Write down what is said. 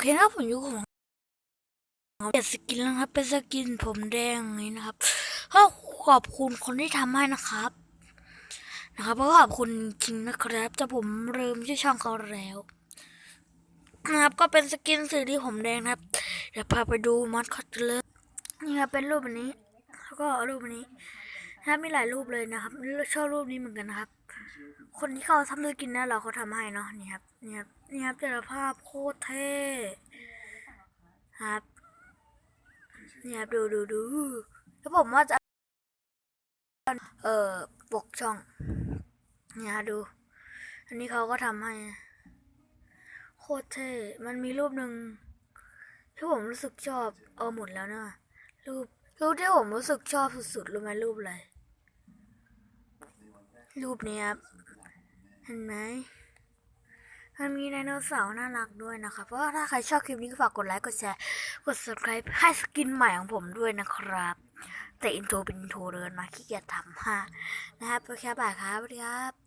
เคนะครับผมอยู่ของเปลี่ยนสกินแล้วนะครับ เป็นสกินผมแดงอย่างนี้นะครับก็ขอบคุณคนที่ทำให้นะครับ นะครับเพราะขอบคุณจริงนะครับแต่ผมเริ่มชื่อช่องเขาแล้วนะครับก็เป็นสกินสีที่ผมแดงนะครับเดี๋ยวพาไปดูมอดคอตกันเลยนี่ครับเป็นรูปอันนี้ แล้วก็รูปอันนี้ นะครับมีหลายรูปเลยนะครับชอบรูปนี้เหมือนกันนะครับ คนที่เขาทำสกินนะเราเขาทำให้เนาะนี่ครับนี่ครับนี่ครับแต่ละภาพโคตรเท่ครับนี่ครับดูดูดูแล้วผมว่าจะเอ่อปกช่องเนี่ยดู อันนี้เขาก็ทำให้ โคตรเท่มันมีรูปหนึ่งที่ผมรู้สึกชอบเออหมดแล้วเนอะรูปรูปที่ผมรู้สึกชอบสุดๆรู้ไหมรูปอะไร รูปนี้ครับ เห็นไหมมันมีไดโนเสาร์น่ารักด้วยนะคะเพราะว่าถ้าใครชอบคลิปนี้ก็ฝากกดไลค์ กดแชร์ กด subscribe ให้สกินใหม่ของผมด้วยนะครับ แต่อินโทรเป็นอินโทรเดินมาขี้เกียจทำฮะนะครับโอเคบายครับสวัสดีครับ